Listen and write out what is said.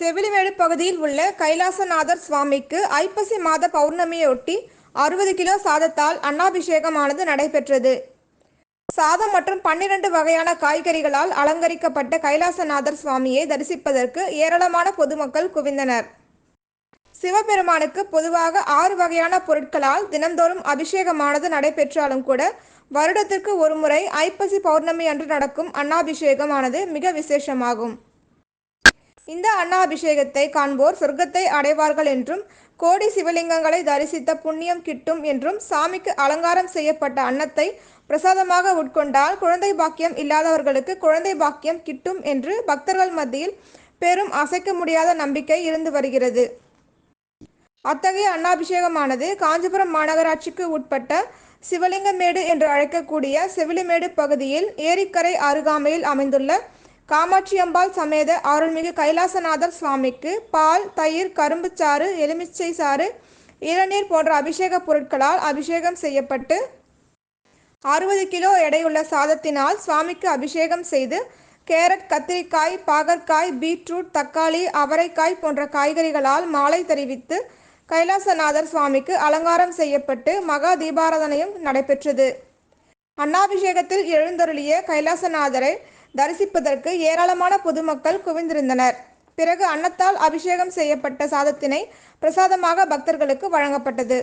செவிலிமேடு பகுதியில் உள்ள கைலாசநாதர் சுவாமிக்கு ஐப்பசி மாத பௌர்ணமியொட்டி அறுபது கிலோ சாதத்தால் அன்னாபிஷேகமானது நடைபெற்றது. சாதம் மற்றும் பன்னிரண்டு வகையான காய்கறிகளால் அலங்கரிக்கப்பட்ட கைலாசநாதர் சுவாமியை தரிசிப்பதற்கு ஏராளமான பொதுமக்கள் குவிந்தனர். சிவபெருமானுக்கு பொதுவாக ஆறு வகையான பொருட்களால் தினந்தோறும் அபிஷேகமானது நடைபெற்றாலும் கூட வருடத்திற்கு ஒருமுறை ஐப்பசி பௌர்ணமி அன்று நடக்கும் அன்னாபிஷேகமானது மிக விசேஷமாகும். இந்த அன்னாபிஷேகத்தை காண்போர் சொர்க்கத்தை அடைவார்கள் என்றும் கோடி சிவலிங்கங்களை தரிசித்த புண்ணியம் கிட்டும் என்றும் சாமிக்கு அலங்காரம் செய்யப்பட்ட அன்னத்தை பிரசாதமாக உட்கொண்டால் குழந்தை பாக்கியம் இல்லாதவர்களுக்கு குழந்தை பாக்கியம் கிட்டும் என்று பக்தர்கள் மத்தியில் பெரும் அசைக்க முடியாத நம்பிக்கை இருந்து வருகிறது. அத்தகைய அன்னாபிஷேகமானது காஞ்சிபுரம் மாநகராட்சிக்கு உட்பட்ட சிவலிங்கமேடு என்று அழைக்கக்கூடிய செவிலிமேடு பகுதியில் ஏரிக்கரை அருகாமையில் அமைந்துள்ள காமாட்சியம்பாள் சமேத அருள்மிகு கைலாசநாதர் சுவாமிக்கு பால் தயிர் கரும்புச்சாறு எலுமிச்சை சாறு இளநீர் போன்ற அபிஷேக பொருட்களால் அபிஷேகம் செய்யப்பட்டு அறுபது கிலோ எடையுள்ள சாதத்தினால் சுவாமிக்கு அபிஷேகம் செய்து கேரட் கத்திரிக்காய் பாகற்காய் பீட்ரூட் தக்காளி அவரைக்காய் போன்ற காய்கறிகளால் மாலை தெரிவித்து கைலாசநாதர் சுவாமிக்கு அலங்காரம் செய்யப்பட்டு மகா தீபாராதனையும் நடைபெற்றது. அன்னாபிஷேகத்தில் எழுந்தருளிய கைலாசநாதரை தரிசிப்பதற்கு ஏராளமான பொதுமக்கள் குவிந்திருந்தனர். பிறகு அன்னத்தால் அபிஷேகம் செய்யப்பட்ட சாதத்தினை பிரசாதமாக பக்தர்களுக்கு வழங்கப்பட்டது.